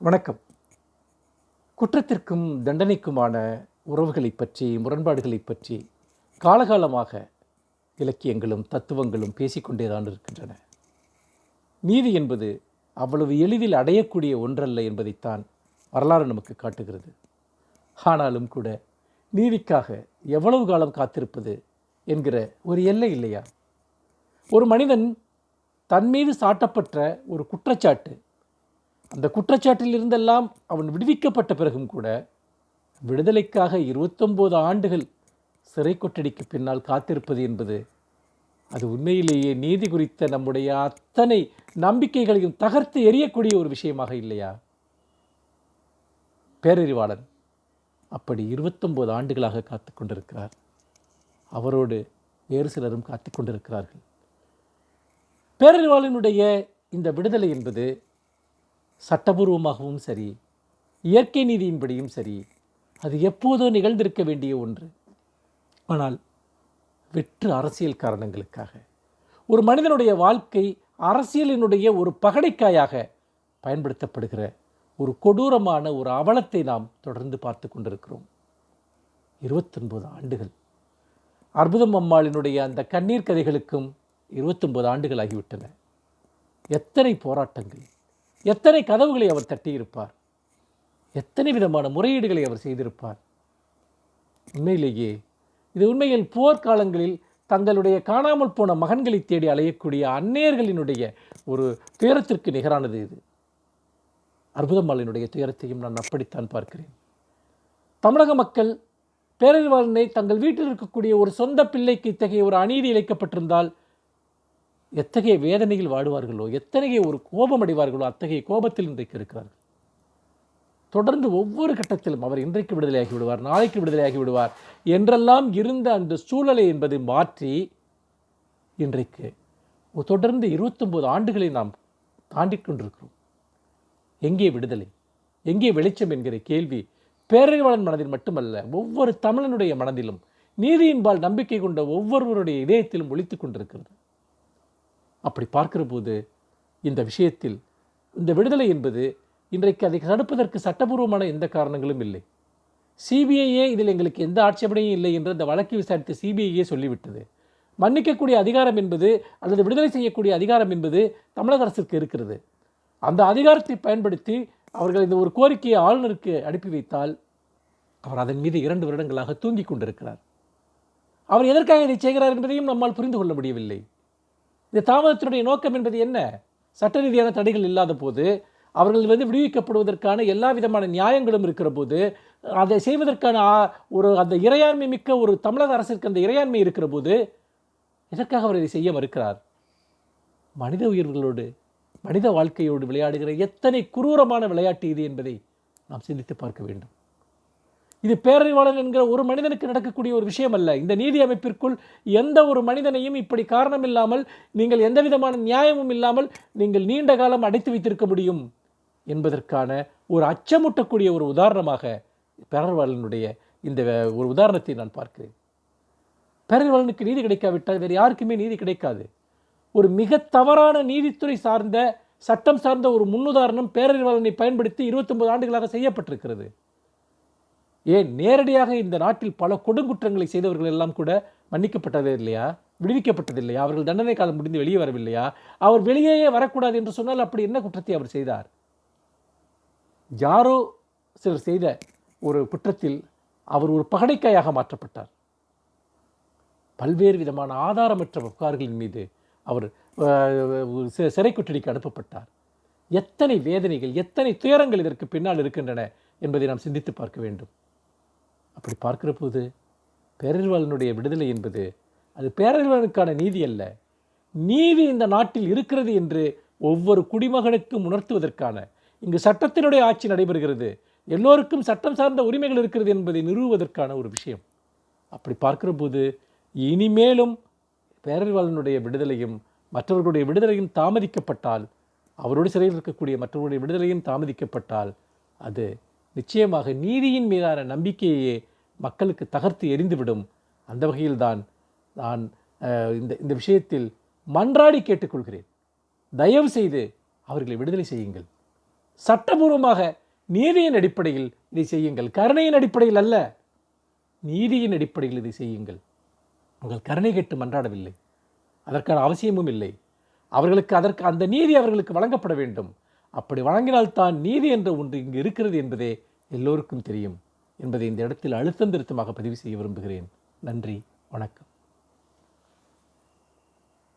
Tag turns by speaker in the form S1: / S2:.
S1: வணக்கம். குற்றத்திற்கும் தண்டனைக்குமான உறவுகளை பற்றி முரண்பாடுகளை பற்றி காலகாலமாக இலக்கியங்களும் தத்துவங்களும் பேசிக்கொண்டேதான் இருக்கின்றன. நீதி என்பது அவ்வளவு எளிதில் அடையக்கூடிய ஒன்றல்ல என்பதைத்தான் வரலாறு நமக்கு காட்டுகிறது. ஆனாலும் கூட நீதிக்காக எவ்வளவு காலம் காத்திருப்பது என்கிற ஒரு எல்லை இல்லையா? ஒரு மனிதன் தன் மீது சாட்டப்பட்ட ஒரு குற்றச்சாட்டு அந்த குற்றச்சாட்டில் இருந்தெல்லாம் அவன் விடுவிக்கப்பட்ட பிறகும் கூட விடுதலைக்காக இருபத்தொம்போது ஆண்டுகள் சிறை கொட்டடிக்கு பின்னால் காத்திருப்பது என்பது அது உண்மையிலேயே நீதி குறித்த நம்முடைய அத்தனை நம்பிக்கைகளையும் தகர்த்து எறியக்கூடிய ஒரு விஷயமாக இல்லையா? பேரறிவாளன் அப்படி இருபத்தொம்போது ஆண்டுகளாக காத்து கொண்டிருக்கிறார். அவரோடு வேறு சிலரும் காத்து கொண்டிருக்கிறார்கள். பேரறிவாளனுடைய இந்த விடுதலை என்பது சட்டபூர்வமாகவும் சரி இயற்கை நீதியின்படியும் சரி அது எப்போதோ நிகழ்ந்திருக்க வேண்டிய ஒன்று. ஆனால் வெற்று அரசியல் காரணங்களுக்காக ஒரு மனிதனுடைய வாழ்க்கை அரசியலினுடைய ஒரு பகடைக்காயாக பயன்படுத்தப்படுகிற ஒரு கொடூரமான ஒரு அவலத்தை நாம் தொடர்ந்து பார்த்து கொண்டிருக்கிறோம். இருபத்தொன்பது ஆண்டுகள். அற்புதம் அம்மாளினுடைய அந்த கண்ணீர் கதைகளுக்கும் இருபத்தொன்பது ஆண்டுகள் ஆகிவிட்டன. எத்தனை போராட்டங்கள் எத்தனை கதவுகளை அவர் தட்டியிருப்பார்? எத்தனை விதமான முறையீடுகளை அவர் செய்திருப்பார்? உண்மையிலேயே இது உண்மையில் போர்க்காலங்களில் தங்களுடைய காணாமல் போன மகன்களை தேடி அலையக்கூடிய அன்னையர்களினுடைய ஒரு துயரத்திற்கு நிகரானது இது. அற்புதம்மாளினுடைய துயரத்தையும் நான் அப்படித்தான் பார்க்கிறேன். தமிழக மக்கள் பேரறிவாளனை தங்கள் வீட்டில் இருக்கக்கூடிய ஒரு சொந்த பிள்ளைக்கு இத்தகைய ஒரு அநீதி இழைக்கப்பட்டிருந்தால் எத்தகைய வேதனையில் வாடுவார்களோ எத்தகைய ஒரு கோபம் அடைவார்களோ அத்தகைய கோபத்தில் இன்றைக்கு இருக்கிறார்கள். தொடர்ந்து ஒவ்வொரு கட்டத்திலும் அவர் இன்றைக்கு விடுதலையாகி விடுவார் நாளைக்கு விடுதலையாகி விடுவார் என்றெல்லாம் இருந்த அந்த சூழலை என்பதை மாற்றி இன்றைக்கு தொடர்ந்து இருபத்தொம்போது ஆண்டுகளை நாம் தாண்டி கொண்டிருக்கிறோம். எங்கே விடுதலை? எங்கே வெளிச்சம் என்கிற கேள்வி பேரறிவாளன் மனதில் மட்டுமல்ல ஒவ்வொரு தமிழனுடைய மனதிலும் நீதியின்பால் நம்பிக்கை கொண்ட ஒவ்வொருவருடைய இதயத்திலும் ஒழித்து கொண்டிருக்கிறது. அப்படி பார்க்கிற போது இந்த விஷயத்தில் இந்த விடுதலை என்பது இன்றைக்கு அதை தடுப்பதற்கு சட்டபூர்வமான எந்த காரணங்களும் இல்லை. சிபிஐயே இதில் எங்களுக்கு எந்த ஆட்சேபனையும் இல்லை என்று அந்த வழக்கை விசாரித்த சிபிஐயே சொல்லிவிட்டது. மன்னிக்கக்கூடிய அதிகாரம் என்பது அல்லது விடுதலை செய்யக்கூடிய அதிகாரம் என்பது தமிழக அரசுக்கு இருக்கிறது. அந்த அதிகாரத்தை பயன்படுத்தி அவர்கள் இந்த ஒரு கோரிக்கையை ஆளுநருக்கு அனுப்பி வைத்தால் அவர் அதன் மீது இரண்டு வருடங்களாக தூங்கிக் கொண்டிருக்கிறார். அவர் எதற்காக இதை செய்கிறார் என்பதையும் நம்மால் புரிந்து கொள்ள முடியவில்லை. இந்த தாமதத்தினுடைய நோக்கம் என்பது என்ன? சட்ட ரீதியான தடைகள் இல்லாத போது அவர்கள் வந்து விடுவிக்கப்படுவதற்கான எல்லா விதமான நியாயங்களும் இருக்கிற போது அதை செய்வதற்கான ஒரு அந்த இறையாண்மை மிக்க ஒரு தமிழக அரசிற்கு அந்த இறையாண்மை இருக்கிற போது எதற்காக அவர் இதை செய்ய மறுக்கிறார்? மனித உயிர்களோடு மனித வாழ்க்கையோடு விளையாடுகிற எத்தனை குரூரமான விளையாட்டு இது என்பதை நாம் சிந்தித்து பார்க்க வேண்டும். இது பேரறிவாளன் என்கிற ஒரு மனிதனுக்கு நடக்கக்கூடிய ஒரு விஷயம் அல்ல இந்த நீதி அமைப்பிற்குள் எந்த ஒரு மனிதனையும் இப்படி காரணம் இல்லாமல் நீங்கள் எந்த விதமான நியாயமும் இல்லாமல் நீங்கள் நீண்ட காலம் அடைத்து வைத்திருக்க முடியும் என்பதற்கான ஒரு அச்சமூட்டக்கூடிய ஒரு உதாரணமாக பேரறிவாளனுடைய இந்த ஒரு உதாரணத்தை நான் பார்க்கிறேன். பேரறிவாளனுக்கு நீதி கிடைக்காவிட்டால் வேறு யாருக்குமே நீதி கிடைக்காது. ஒரு மிக தவறான நீதித்துறை சார்ந்த சட்டம் சார்ந்த ஒரு முன்னுதாரணம் பேரறிவாளனை பயன்படுத்தி 29 ஆண்டுகளாக செய்யப்பட்டிருக்கிறது. ஏன் நேரடியாக இந்த நாட்டில் பல கொடுங்குற்றங்களை செய்தவர்கள் எல்லாம் கூட மன்னிக்கப்பட்டதே இல்லையா? விடுவிக்கப்பட்டது இல்லையா? அவர்கள் தண்டனை காலம் முடிந்து வெளியே வரவில்லையா? அவர் வெளியேயே வரக்கூடாது என்று சொன்னால் அப்படி என்ன குற்றத்தை அவர் செய்தார்? யாரோ சிலர் செய்த ஒரு குற்றத்தில் அவர் ஒரு பகடைக்காயாக மாற்றப்பட்டார். பல்வேறு விதமான ஆதாரமற்ற புகார்களின் மீது அவர் அஹ், சிறை கொட்டடிக்கு அனுப்பப்பட்டார். எத்தனை வேதனைகள் எத்தனை துயரங்கள் இதற்கு பின்னால் இருக்கின்றன என்பதை நாம் சிந்தித்து பார்க்க வேண்டும். அப்படி பார்க்குற போது பேரறிவாளனுடைய விடுதலை என்பது அது பேரறிவாளனுக்கான நீதி அல்ல. நீதி இந்த நாட்டில் இருக்கிறது என்று ஒவ்வொரு குடிமகனுக்கும் உணர்த்துவதற்கான இங்கு சட்டத்தினுடைய ஆட்சி நடைபெறுகிறது. எல்லோருக்கும் சட்டம் சார்ந்த உரிமைகள் இருக்கிறது என்பதை நிறுவுவதற்கான ஒரு விஷயம். அப்படி பார்க்கிற போது இனிமேலும் பேரறிவாளனுடைய விடுதலையும் மற்றவர்களுடைய விடுதலையும் தாமதிக்கப்பட்டால் அவரோடு சிறையில் இருக்கக்கூடிய மற்றவர்களுடைய விடுதலையும் தாமதிக்கப்பட்டால் அது நிச்சயமாக நீதியின் மீதான நம்பிக்கையே மக்களுக்கு தகர்த்து எரிந்துவிடும் அந்த வகையில்தான் நான் இந்த இந்த விஷயத்தில் மன்றாடி கேட்டுக்கொள்கிறேன். தயவு செய்து அவர்களை விடுதலை செய்யுங்கள். சட்டபூர்வமாக நீதியின் அடிப்படையில் இதை செய்யுங்கள். கருணையின் அடிப்படையில் அல்ல நீதியின் அடிப்படையில் இதை செய்யுங்கள். உங்கள் கருணை கேட்டு மன்றாடவில்லை. அதற்கான அவசியமும் இல்லை. அவர்களுக்கு அதற்கு அந்த நீதி அவர்களுக்கு வழங்கப்பட வேண்டும். அப்படி வழங்கினால்தான் நீதி என்ற ஒன்று இங்கு இருக்கிறது என்பதே எல்லோருக்கும் தெரியும் என்பதை இந்த இடத்தில் அழுத்தம் திருத்தமாக பதிவு செய்ய விரும்புகிறேன். நன்றி வணக்கம்.